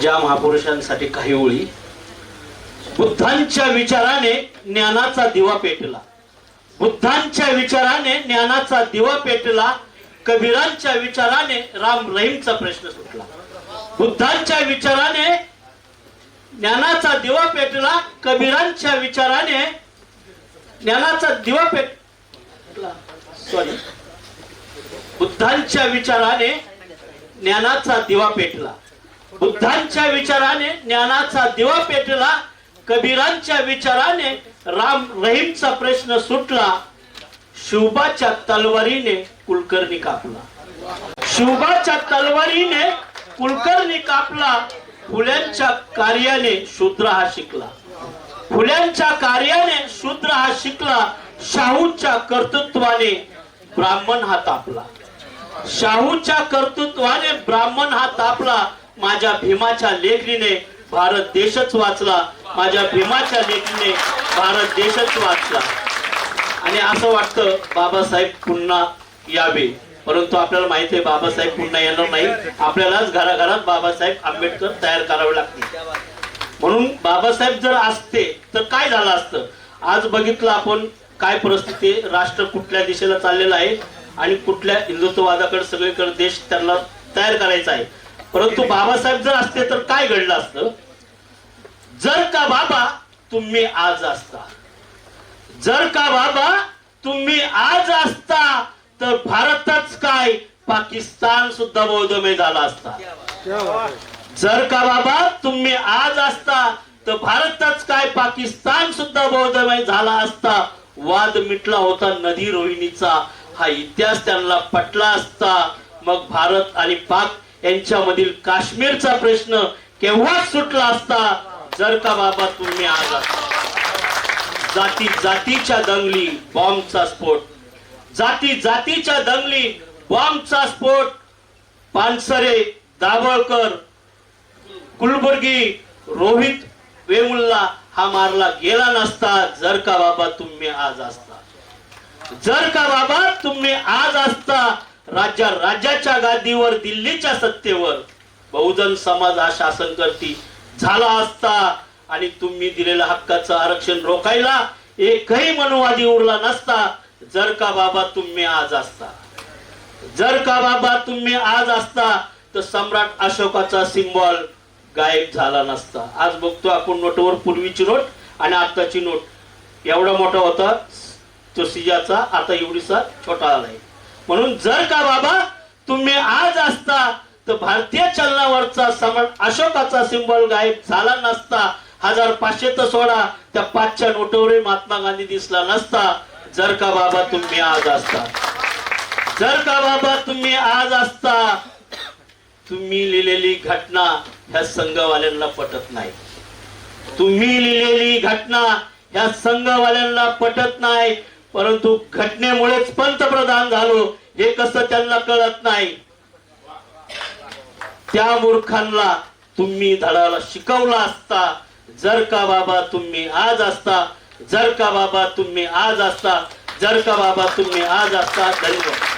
ज्या महापुरुषांसाठी काही ओळी बुद्धांच्या विचाराने ज्ञानाचा दिवा पेटला. बुद्धांच्या विचाराने ज्ञानाचा दिवा पेटला कबीरांच्या विचाराने राम रहीमचा प्रश्न सुटला. बुद्धांच्या विचाराने ज्ञानाचा दिवा पेटला कबीरांच्या विचाराने ज्ञानाचा दिवा पेटला. सॉरी बुद्धांच्या विचाराने ज्ञानाचा दिवा पेटला. बुद्धांच्या विचाराने ज्ञानाचा दिवा पेटला कबीरांच्या विचाराने राम रहीमचा प्रश्न सुटला शिवबाच्या तलवारीने कुलकर्णी कापला. शिवबाच्या तलवारीने कुलकर्णी कापला फुल्यांच्या कार्याने शूद्र हा शिकला. फुल्यांच्या कार्याने शूद्र हा शिकला शाहूच्या कर्तृत्वाने ब्राह्मण हा तापला. शाहूच्या कर्तृत्वाने ब्राह्मण हा तापला माझ्या भीमाच्या लेखणीने भारत देशच वाचला. माझ्या भीमाच्या लेखणीने भारत देशच वाचला. आणि असं वाटतं बाबासाहेब पुन्हा यावे. परंतु आपल्याला माहिती आहे बाबासाहेब पुन्हा येणार नाही. आपल्यालाच घराघरात बाबासाहेब आंबेडकर तयार करावे लागतील. म्हणून बाबासाहेब जर असते तर काय झालं असतं? आज बघितलं आपण काय परिस्थिती राष्ट्र कुठल्या दिशेला चाललेलं आहे आणि कुठल्या हिंदुत्ववादाकडे सगळीकडे देश त्यांना तयार करायचा आहे. परंतु बाबासाहेब जर असते तर काय घडलं असतं? जर का बाबा तुम्ही आज असता जर का बाबा तुम्ही आज असता तर भारतच काय? पाकिस्तान सुद्धा बौद्धमय झाला असता. जर का बाबा तुम्ही आज असता तर भारतच काय? पाकिस्तान सुद्धा बौद्धमय झाला असता. वाद मिटला होता नदी रोहिणीचा. हा इतिहास त्यांना पटला असता. मग भारत आणि पाक यांच्यामधील काश्मीरचा प्रश्न केव्हाच सुटला असता? जर का बाबा तुम्ही आज जाती जातीच्या दंगली बॉम्बचा स्फोट. जाती जातीच्या दंगली बॉम्बचा स्फोट. पानसरे दाभोळकर कुलबुर्गी रोहित वेमुल्ला हा मारला गेला नसता. जर का बाबा तुम्ही आज असता. जर का बाबा तुम्ही आज असता राज्या राज्याच्या गादीवर दिल्लीच्या सत्तेवर. बहुजन समाज हा शासन करती झाला असता आणि तुम्ही दिलेल्या हक्काचं आरक्षण रोखायला एकही मनुवादी उरला नसता. जर का बाबा तुम्ही आज असता. जर का बाबा तुम्ही आज असता तर सम्राट अशोकाचा सिम्बॉल गायब झाला नसता. आज बघतो आपण नोटवर पूर्वीची नोट आणि आताची नोट. एवढा मोठा होता तो सिजाचा आता एवढीसा छोटा आलाय. म्हणून जर का बाबा तुम्ही आज असता तर भारतीय चलनावरचा सम्राट अशोकाचा सिंबॉल गायब झाला नसता. हजार पाचशे तर सोडा त्या पाचच्या नोटवरही महात्मा गांधी दिसला नसता. जर का बाबा तुम्ही आज असता. जर का बाबा तुम्ही आज असता तुम्ही लिहिलेली घटना ह्या संघवाल्यांना पटत नाही. तुम्ही लिहिलेली घटना ह्या संघवाल्यांना पटत नाही. परंतु घटनेमुळेच पंतप्रधान झालो हे कसं त्यांना कळत नाही. त्या मूर्खांना तुम्ही धडाला शिकवला असता. जर का बाबा तुम्ही आज असता जर का बाबा तुम्ही आज असता जर का बाबा तुम्ही आज असता धन्यवाद.